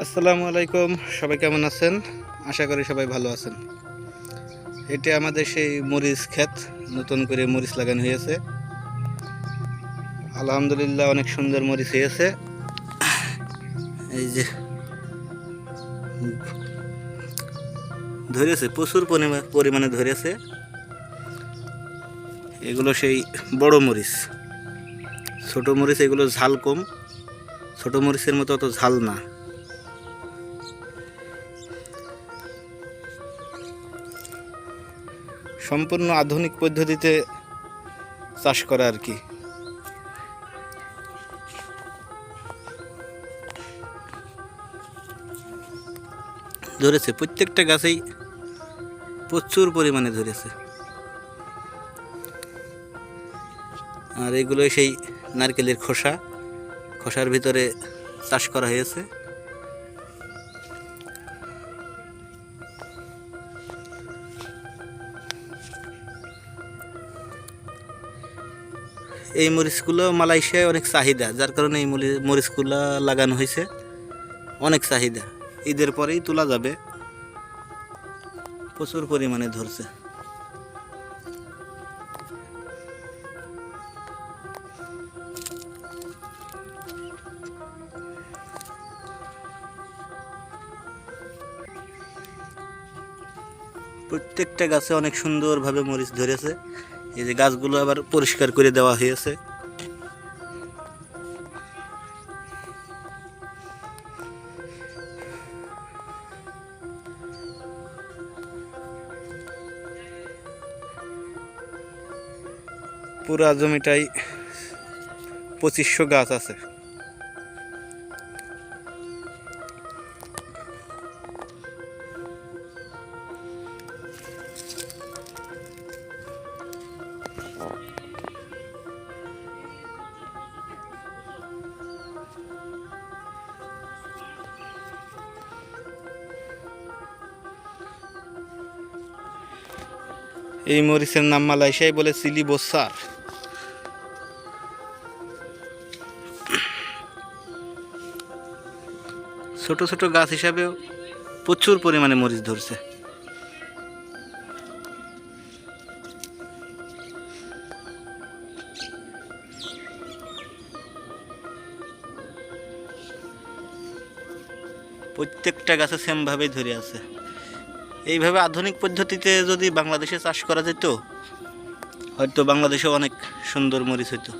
আসসালামু আলাইকুম, সবাই কেমন আছেন? আশা করি সবাই ভালো আছেন। এটা আমাদের সেই মরিচ ক্ষেত, নতুন করে মরিচ লাগানো হয়েছে। আলহামদুলিল্লাহ অনেক সুন্দর মরিচ হয়েছে। এই যে, ধরেছে, প্রচুর পরিমা- পরিমাণে ধরেছে। এগুলো সেই বড় মরিচ। ছোট মরিচ এগুলো ঝাল কম। ছোট মরিচের মতো অত ঝাল না। সম্পূর্ণ আধুনিক পদ্ধতিতে চাষ করা আর কি। ধরেছে, প্রত্যেকটা গাছেই প্রচুর পরিমাণে ধরেছে। আর এগুলো সেই নারকেলের খোসা। খোসার ভিতরে চাষ করা হয়েছে। এই মরিচগুলো মালয়েশিয়ায় অনেক চাহিদা, যার কারণে এই মরি- মরিচগুলো লাগানো হয়েছে। অনেক চাহিদা। ঈদের পরেই তোলা যাবে। প্রচুর পরিমাণে ধরছে। প্রত্যেকটা গাছে অনেক সুন্দরভাবে মরিচ ধরেছে। এই যে গাছগুলো আবার পরিষ্কার করে দেওয়া হয়েছে। পুরা জমিটাই পঁচিশশো গাছ আছে। এই মরিচের নাম মালয়েশিয়ায় বলে চিলি বোসার ছোট ছোট গাছ হিসাবেও প্রচুর পরিমাণে মরিচ ধরছে। প্রত্যেকটা গাছে সেমভাবেই ধরে আছে। এইভাবে আধুনিক পদ্ধতিতে যদি বাংলাদেশে চাষ করা যেত, হয়তো বাংলাদেশে অনেক সুন্দর মরিচ হইতো।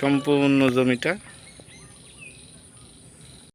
সম্পূর্ণ জমিটা